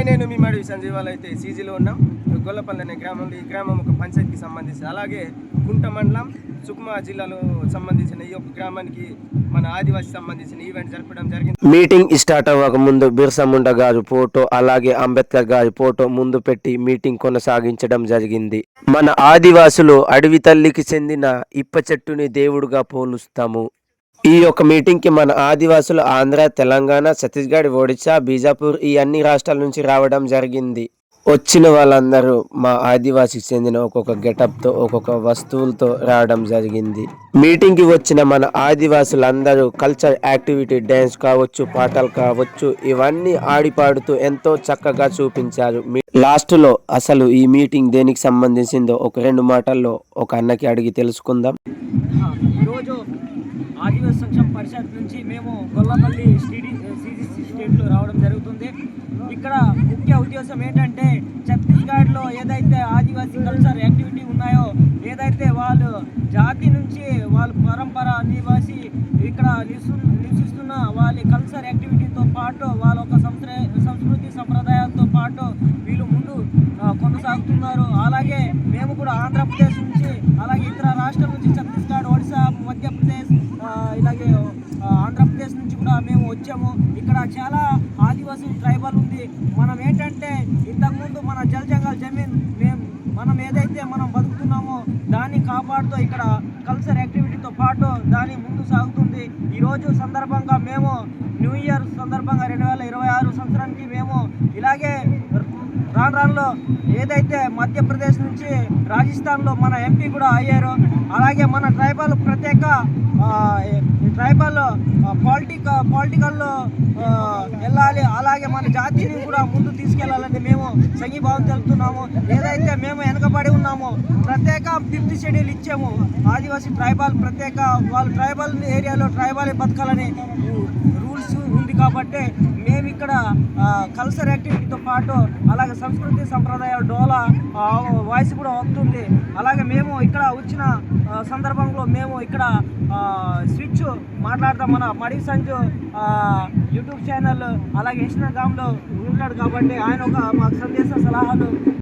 Hi నేను మీ మడివి సంజయ్ అయితే సీజీలో ఉన్నాం. గొల్లపల్లి అనే గ్రామంలో ఈ గ్రామం ఒక పంచాయతీకి సంబంధించి అలాగే కుంట మండలం సుక్మా జిల్లాలో సంబంధించిన ఈ యొక్క గ్రామానికి మన ఆదివాసి సంబంధించిన ఈవెంట్ జరపడం జరిగింది. మీటింగ్ స్టార్ట్ అవ్వక ముందు బిర్సా గారు గారి ఫోటో అలాగే అంబేద్కర్ గారి ఫోటో ముందు పెట్టి మీటింగ్ కొనసాగించడం జరిగింది. మన ఆదివాసులు అడవి తల్లికి చెందిన ఇప్ప చెట్టుని దేవుడుగా పోలుస్తాము. ఈ యొక్క మీటింగ్కి మన ఆదివాసులు ఆంధ్ర తెలంగాణ ఛత్తీస్గఢ్ ఒడిశా బీజాపూర్ ఈ అన్ని రాష్ట్రాల నుంచి రావడం జరిగింది. వచ్చిన వాళ్ళందరూ మా ఆదివాసికి చెందిన ఒక్కొక్క గెటప్తో ఒక్కొక్క వస్తువులతో రావడం జరిగింది. మీటింగ్కి వచ్చిన మన ఆదివాసులందరూ కల్చర్ యాక్టివిటీ డ్యాన్స్ కావచ్చు పాటలు కావచ్చు ఇవన్నీ ఆడిపాడుతూ ఎంతో చక్కగా చూపించారు. లాస్ట్లో అసలు ఈ మీటింగ్ దేనికి సంబంధించిందో ఒక రెండు మాటల్లో ఒక అన్నకి అడిగి తెలుసుకుందాం. ఆదివాసీ సంక్షేమ పరిషత్ నుంచి మేము గొల్లపల్లి సిడి సిజిసి స్టేట్లో రావడం జరుగుతుంది. ఇక్కడ ముఖ్య ఉద్దేశం ఏంటంటే ఛత్తీస్గఢ్లో ఏదైతే ఆదివాసీ కల్చర్ యాక్టివిటీ ఉన్నాయో ఏదైతే వాళ్ళు జాతి నుంచి వాళ్ళ పరంపర నివాసి ఇక్కడ నిసు నివసిస్తున్న వాళ్ళ కల్చర్ యాక్టివిటీతో పాటు వాళ్ళ ఒక సంస్కృతి సంప్రదాయాలతో పాటు వీళ్ళు ముందు కొనసాగుతున్నారు. అలాగే మేము కూడా ఆంధ్రప్రదేశ్ నుంచి అలాగే ఇతర రాష్ట్రం నుంచి ఛత్తీస్గఢ్ వచ్చాము. ఇక్కడ చాలా ఆదివాసీ ట్రైబల్ ఉంది. మనం ఏంటంటే ఇంతకుముందు మన జల్ జంగల్ జమీన్ మేము మనం ఏదైతే మనం బతుకుతున్నామో దాన్ని కాపాడుతూ ఇక్కడ కల్చర్ యాక్టివిటీతో పాటు దాని ముందు సాగుతుంది. ఈరోజు సందర్భంగా మేము న్యూ ఇయర్ సందర్భంగా రెండు వేల ఇరవై ఆరు సంవత్సరానికి మేము ఇలాగే రాను రానులో ఏదైతే మధ్యప్రదేశ్ నుంచి రాజస్థాన్లో మన ఎంపీ కూడా అయ్యారు. అలాగే మన ట్రైబల్ ప్రత్యేక ట్రైబల్ పాలిటిక్ పాలిటికల్లో వెళ్ళాలి. అలాగే మన జాతిని కూడా ముందు తీసుకెళ్ళాలని మేము సంఘీభావం తెలుపుతున్నాము. ఏదైతే మేము వెనకబడి ఉన్నామో ప్రత్యేక ఫిఫ్త్ షెడ్యూల్ ఇచ్చాము. ఆదివాసీ ట్రైబల్ ప్రత్యేక వాళ్ళు ట్రైబల్ ఏరియాలో ట్రైబలే బతకాలని రూల్స్ ఉంది కాబట్టి మేము ఇక్కడ కల్చర్ యాక్టివిటీతో పాటు అలాగే సంస్కృతి సంప్రదాయాలు డోలా వాయిస్ కూడా వస్తుంది. అలాగే మేము ఇక్కడ వచ్చిన సందర్భంలో మేము ఇక్కడ స్విచ్ మాట్లాడతాం మన మడి సంజు యూట్యూబ్ ఛానల్ అలాగే ఇన్స్టాగ్రామ్లో ఉంటాడు కాబట్టి ఆయన ఒక మాకు సందేశ సలహాలు